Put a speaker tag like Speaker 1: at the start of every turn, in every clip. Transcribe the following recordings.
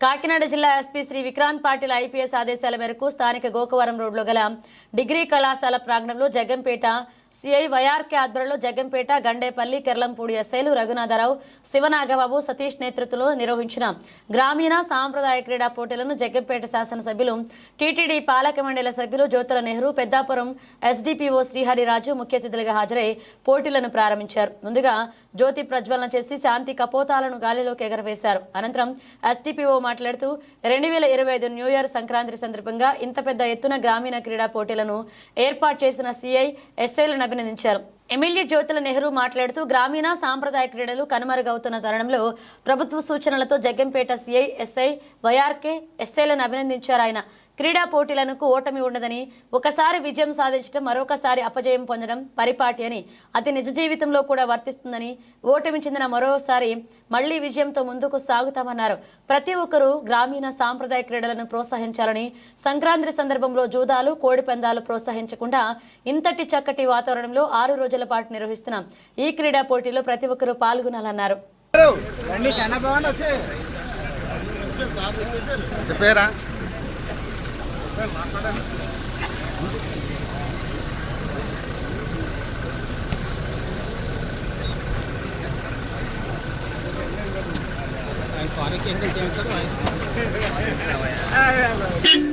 Speaker 1: కాకినాడ జిల్లా SP Shri Vikrant Patil IPS ఆదేశాల మేరకు స్థానిక గోకవరం రోడ్లో గల డిగ్రీ కళాశాల ప్రాంగణంలో జగంపేట సిఐ వైఆర్కే ఆధ్వర్యంలో జగ్గంపేట గండేపల్లి కెర్లంపూడి ఎస్ఐలు రఘునాథరావు శివనాగబాబు సతీష్ నేతృత్వంలో నిర్వహించిన గ్రామీణ సాంప్రదాయ క్రీడా పోటీలను జగ్గంపేట శాసనసభ్యులు టీటీడీ పాలక మండలి సభ్యులు జ్యోతుల నెహ్రూ పెద్దాపురం ఎస్డిపిఓ శ్రీహరిరాజు ముఖ్య అతిథులుగా హాజరై పోటీలను ప్రారంభించారు. ముందుగా జ్యోతి ప్రజ్వలన చేసి శాంతి కపోతాలను గాలిలోకి ఎగరవేశారు. అనంతరం ఎస్డిపిఓ మాట్లాడుతూ రెండు వేల ఇరవై ఐదు న్యూ ఇయర్ సంక్రాంతి సందర్భంగా ఇంత పెద్ద ఎత్తున గ్రామీణ క్రీడా పోటీలను ఏర్పాటు చేసిన సిఐ ఎస్ఐలను అభినందించారు. ఎమ్మెల్యే జ్యోతుల నెహ్రూ మాట్లాడుతూ గ్రామీణ సాంప్రదాయ క్రీడలు కనుమరుగవుతున్న తరుణంలో ప్రభుత్వ సూచనలతో Jaggampeta CI SI Y R K ఎస్ఐలను అభినందించారు ఆయన. క్రీడా పోటీలకు ఓటమి ఉండదని ఒకసారి విజయం సాధించడం మరొకసారి అపజయం పొందడం పరిపాటి అని అది నిజ జీవితంలో కూడా వర్తిస్తుందని ఓటమి చెందిన మరోసారి మళ్ళీ విజయంతో ముందుకు సాగుతామన్నారు. ప్రతి ఒక్కరూ గ్రామీణ సాంప్రదాయ క్రీడలను ప్రోత్సహించాలని సంక్రాంతి సందర్భంలో జూదాలు కోడి పందాలు ప్రోత్సహించకుండా ఇంతటి చక్కటి వాతావరణంలో ఆరు రోజుల పాటు నిర్వహిస్తున్న ఈ క్రీడా పోటీలో ప్రతి ఒక్కరూ పాల్గొనాలన్నారు.
Speaker 2: చెప్పారా? మధురమ్మ గారు కొద్దిగా మధురమ్మ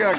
Speaker 2: గారు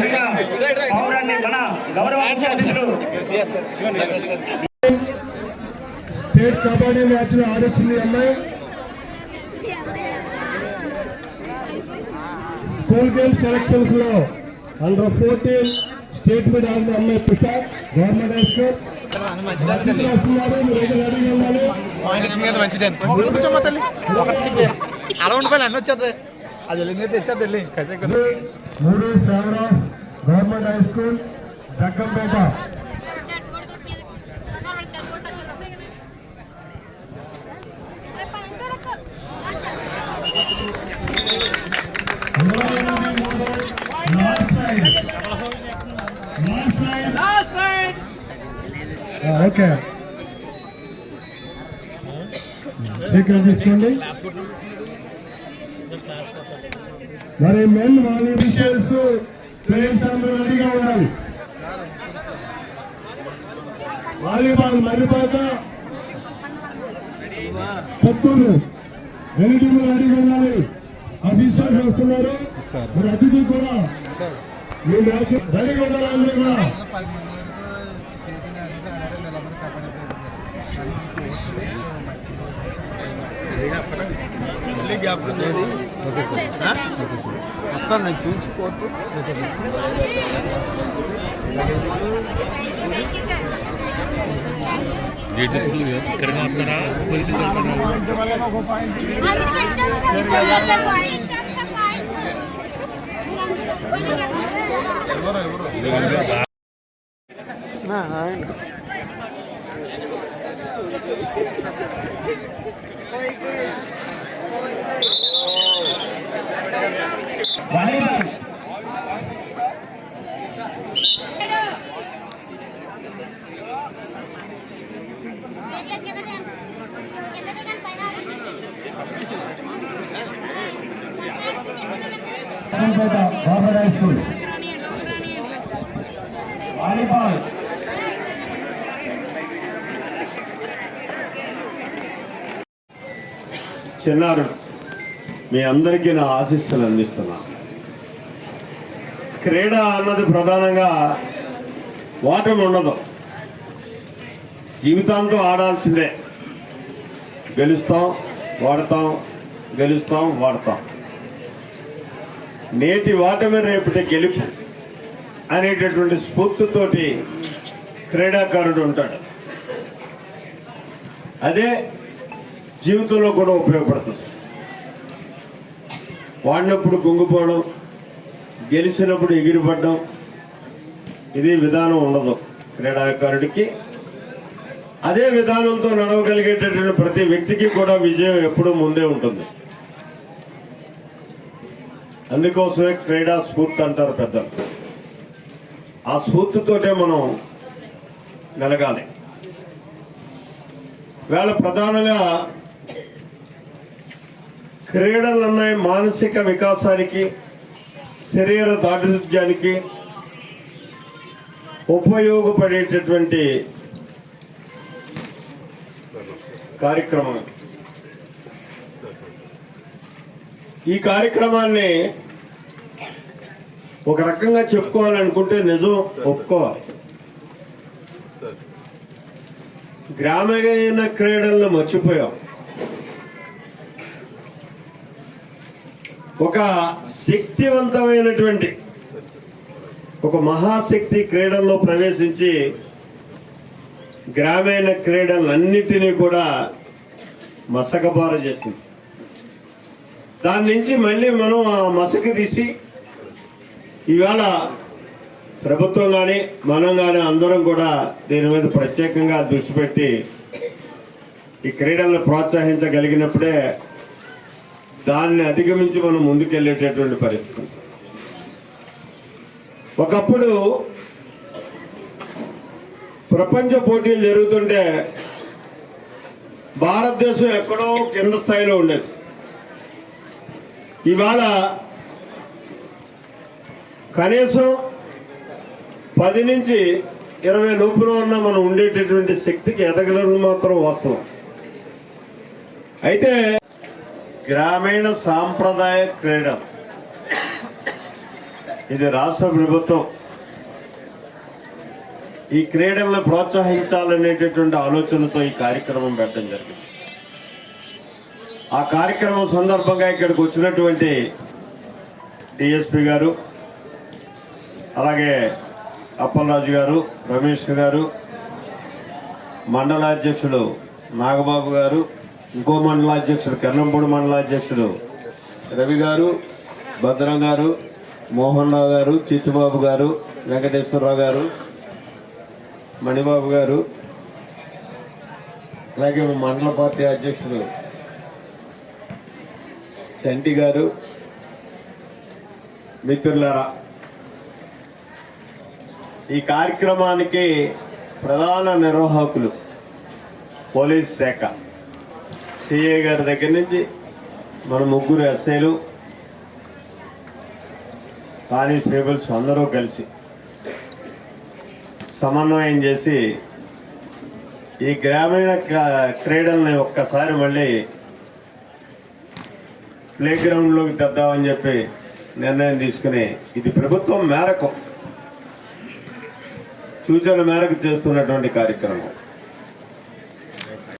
Speaker 2: ఇంకా
Speaker 3: పౌరాన్ని మన గౌరవాంశ
Speaker 4: స్టేట్ కబడ్డీ మ్యాచ్లో ఆడొచ్చింది అమ్మాయి. స్కూల్ గేమ్స్ సెలక్షన్స్లో అండర్ ఫోర్టీన్ స్టేట్ మీద ఆడిన అమ్మాయి ప్రసాద్ గవర్నమెంట్ హై స్కూల్
Speaker 2: అలా ఉండిపోయి అన్నీ వచ్చేది. అది వెళ్ళింది తెచ్చేది వెళ్ళి. కసే
Speaker 4: మూడు favour of government high school Jaggampeta okay. తీసుకోండి. మరి మెన్ వాలంటీర్స్ ప్లేయర్స్ అందరూ రెడీగా ఉండాలి. వాలీబాల్ మర్రిపాత పుత్తూరు రెండు టీములు రెడీగా ఉండాలి? అఫీషియల్స్ వస్తున్నారు మరి అతిథులు కూడా. మీ మ్యాచ్ రెడీగా ఉండాలి అందరూ కూడా
Speaker 2: మళ్ళీ గ్యాప్ ఉంది మొత్తం నేను చూసి కోర్టు
Speaker 5: ఇక్కడ మాట్లాడా పోలీసులు
Speaker 3: volleyball
Speaker 4: Jaggampeta government high school volleyball
Speaker 6: చిన్నారు మీ అందరికీ నా ఆశీస్సులు అందిస్తున్నా. క్రీడ అన్నది ప్రధానంగా వాటం ఉండదు. జీవితాంతం ఆడాల్సిందే. గెలుస్తాం వాడతాం గెలుస్తాం వాడతాం. నేటి ఓటమి రేపటి గెలుపు అనేటటువంటి స్ఫూర్తితోటి క్రీడాకారుడు ఉంటాడు. అదే జీవితంలో కూడా ఉపయోగపడుతుంది. వాడినప్పుడు కుంగిపోవడం గెలిచినప్పుడు ఎగిరిపడడం ఇది విధానం ఉండదు. క్రీడాకారుడికి అదే విధానంతో నడవగలిగేటటువంటి ప్రతి వ్యక్తికి కూడా విజయం ఎప్పుడూ ముందే ఉంటుంది. అందుకోసమే క్రీడా స్ఫూర్తి అంటారు పెద్దలు. ఆ స్ఫూర్తితోటే మనం మెలగాలి. వేళ ప్రధానంగా క్రీడలు అన్నాయి మానసిక వికాసానికి శరీర దాఢ్యానికి ఉపయోగపడేటటువంటి కార్యక్రమం. ఈ కార్యక్రమాన్ని ఒక రకంగా చెప్పుకోవాలనుకుంటే నిజం ఒప్పుకోవాలి. గ్రామీణ క్రీడలను మర్చిపోయాం. ఒక శక్తివంతమైనటువంటి ఒక మహాశక్తి క్రీడల్లో ప్రవేశించి గ్రామీణ క్రీడలన్నిటినీ కూడా మసకబార చేసింది. దాని నుంచి మళ్ళీ మనం ఆ మసక తీసి ఇవాళ ప్రభుత్వం కానీ మనం కానీ అందరం కూడా దీని మీద ప్రత్యేకంగా దృష్టి పెట్టి ఈ క్రీడలను ప్రోత్సహించగలిగినప్పుడే దాన్ని అధిగమించి మనం ముందుకెళ్ళేటటువంటి పరిస్థితి. ఒకప్పుడు ప్రపంచ పోటీలు జరుగుతుంటే భారతదేశం ఎక్కడో కింద స్థాయిలో ఉండేది. ఇవాళ కనీసం పది నుంచి ఇరవై లోపులో ఉన్న మనం ఉండేటటువంటి శక్తికి ఎదగడం మాత్రం వాస్తవం. అయితే గ్రామీణ సాంప్రదాయ క్రీడ. ఇది రాష్ట్ర ప్రభుత్వం. ఈ క్రీడలను ప్రోత్సహించాలనేటటువంటి ఆలోచనతో ఈ కార్యక్రమం పెట్టడం జరిగింది. ఆ కార్యక్రమం సందర్భంగా ఇక్కడికి వచ్చినటువంటి డిఎస్పి గారు అలాగే అప్పలరాజు గారు రమేష్ గారు మండలాధ్యక్షుడు నాగబాబు గారు ఇంకో మండలాధ్యక్షుడు కర్ణంపూడి మండలాధ్యక్షుడు రవి గారు భద్రం గారు మోహన్ రావు గారు చిచ్చుబాబు గారు వెంకటేశ్వరరావు గారు మణిబాబు గారు అలాగే మండల పార్టీ అధ్యక్షుడు చంటి గారు మిత్రులారా ఈ కార్యక్రమానికి ప్రధాన నిర్వాహకులు పోలీస్ శాఖ. సిఏ గారి దగ్గర నుంచి మన ముగ్గురు ఎస్ఐలు కానిస్టేబుల్స్ అందరూ కలిసి సమన్వయం చేసి ఈ గ్రామీణ క్రీడల్ని ఒక్కసారి మళ్ళీ ప్లే గ్రౌండ్లోకి తెద్దామని చెప్పి నిర్ణయం తీసుకుని ఇది ప్రభుత్వం మేరకు సూచన మేరకు చేస్తున్నటువంటి కార్యక్రమం.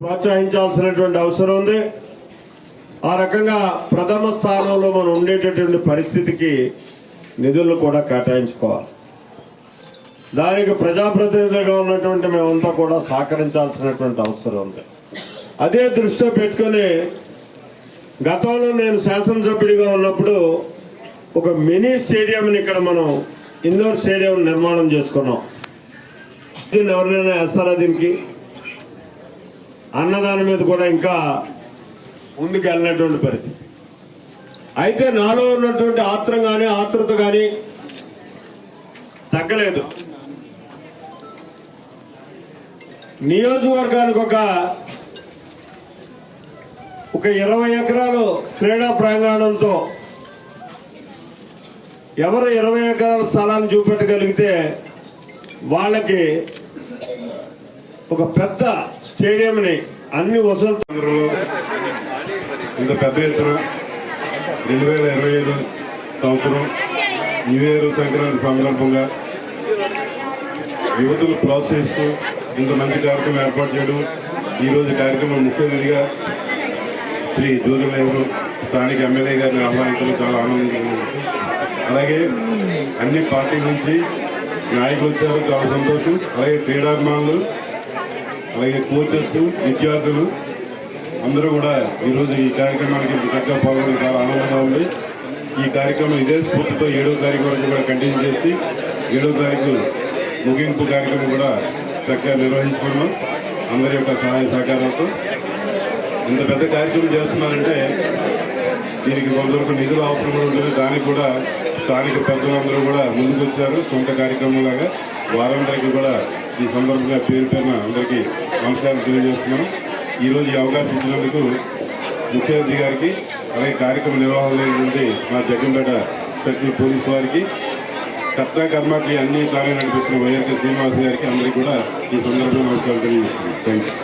Speaker 6: ప్రోత్సహించాల్సినటువంటి అవసరం ఉంది. ఆ రకంగా ప్రథమ స్థానంలో మనం ఉండేటటువంటి పరిస్థితికి నిధులు కూడా కేటాయించుకోవాలి. దానికి ప్రజాప్రతినిధులుగా ఉన్నటువంటి మేమంతా కూడా సహకరించాల్సినటువంటి అవసరం ఉంది. అదే దృష్టిలో పెట్టుకొని గతంలో నేను శాసనసభ్యుడిగా ఉన్నప్పుడు ఒక మినీ స్టేడియంని ఇక్కడ మనం ఇండోర్ స్టేడియం నిర్మాణం చేసుకున్నాం. ఎవరినైనా వేస్తారా దీనికి? అన్నదానం మీద కూడా ఇంకా ముందుకు వెళ్ళినటువంటి పరిస్థితి. అయితే నాలో ఉన్నటువంటి ఆత్రం కానీ ఆతృత కానీ తగ్గలేదు. నియోజకవర్గానికి ఒక ఒక ఇరవై ఎకరాలు క్రీడా ప్రాంగణంతో ఎవరు ఇరవై ఎకరాల స్థలాన్ని చూపెట్టగలిగితే వాళ్ళకి ఒక పెద్ద స్టేడియంని అన్ని వసతులు
Speaker 7: అందరూ ఇంత పెద్ద ఎత్తున రెండు వేల ఇరవై ఐదు సంవత్సరం న్యూ సంక్రాంతి సందర్భంగా యువతులు ప్రోత్సహిస్తూ ఇంత మంచి కార్యక్రమం ఏర్పాటు చేయడం ఈరోజు కార్యక్రమం ముఖ్య అతిథిగా శ్రీ జ్యోతిరావు స్థానిక ఎమ్మెల్యే గారిని ఆహ్వానించడం చాలా ఆనందంగా అలాగే అన్ని పార్టీల నుంచి నాయకులు వచ్చారు చాలా సంతోషం. అలాగే క్రీడాభిమానులు అలాగే కోచెస్ విద్యార్థులు అందరూ కూడా ఈరోజు ఈ కార్యక్రమానికి చక్కగా పాల్గొని చాలా ఆనందంగా ఉంది. ఈ కార్యక్రమం ఇదే స్ఫూర్తితో ఏడో తారీఖు వరకు కూడా కంటిన్యూ చేసి ఏడో తారీఖు ముగింపు కార్యక్రమం కూడా చక్కగా నిర్వహించుకున్నాం అందరి యొక్క సహాయ సహకారాలతో. ఇంత పెద్ద కార్యక్రమం చేస్తున్నారంటే దీనికి కొంతవరకు నిధులు అవసరం కూడా ఉంటుంది. దానికి కూడా స్థానిక పెద్దలందరూ కూడా ముందుకు వచ్చారు సొంత కార్యక్రమం లాగా వారందరికీ కూడా ఈ సందర్భంగా పేరు పేరున అందరికీ నమస్కారం తెలియజేస్తున్నాను. ఈరోజు ఈ అవకాశం ఇచ్చినందుకు ముఖ్యమంత్రి గారికి అలాగే కార్యక్రమ నిర్వహణలో మా జగ్గంపేట సెక్రటరీ పోలీసు వారికి కర్త కర్మకి అన్ని తానే నడిపిస్తున్న వైఎస్ శ్రీనివాస్ గారికి అందరికీ కూడా ఈ సందర్భంగా నమస్కారం తెలియజేస్తున్నాను. Thank you